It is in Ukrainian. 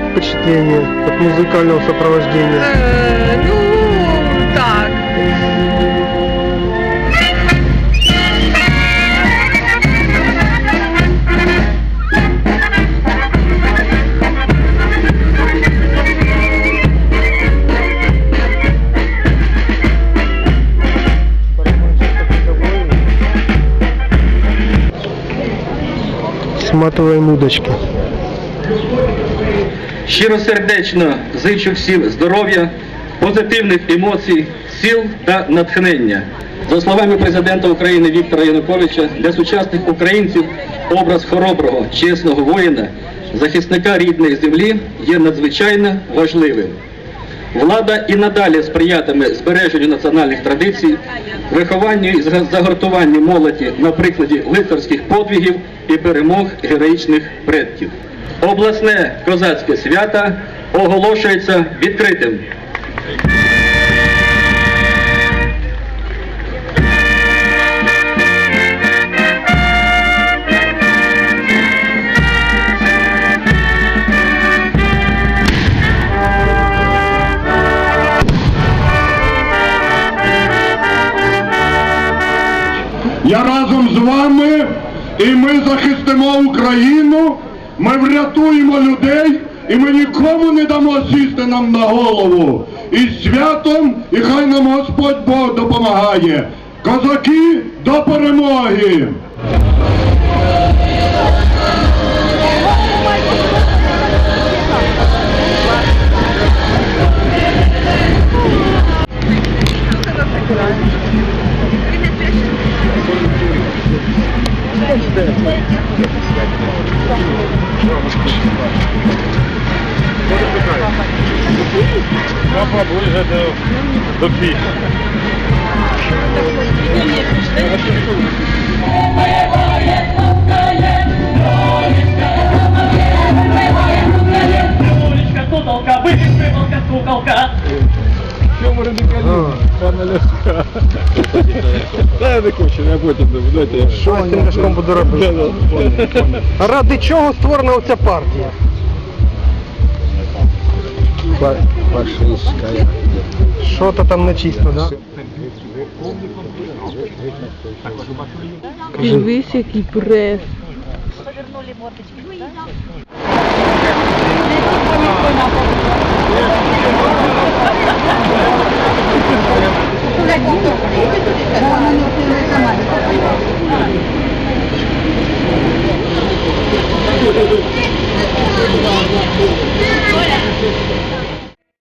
впечатление от музыкального сопровождения? Е, ну, так. Сматываем удочки. Щиросердечно зичу всім здоров'я, позитивних емоцій, сил та натхнення. За словами президента України Віктора Януковича, для сучасних українців образ хороброго, чесного воїна, захисника рідної землі є надзвичайно важливим. Влада і надалі сприятиме збереженню національних традицій, вихованню і загортуванню молоді на прикладі лицарських подвигів і перемог героїчних предків. Обласне козацьке свято оголошується відкритим. Я разом з вами, і ми захистимо Україну, ми врятуємо людей, і ми нікому не дамо сісти нам на голову. І святом, і хай нам Господь Бог допомагає. Козаки до перемоги! Поближе до, до пісні. Пане Ляшка. Та я не хочу, я потім не буду. Дайте. Що з цим ляшком буду робити? Ради чого створена оця партія? Фашистська. Що то там нечисто, да? Дивись, який прес. 对对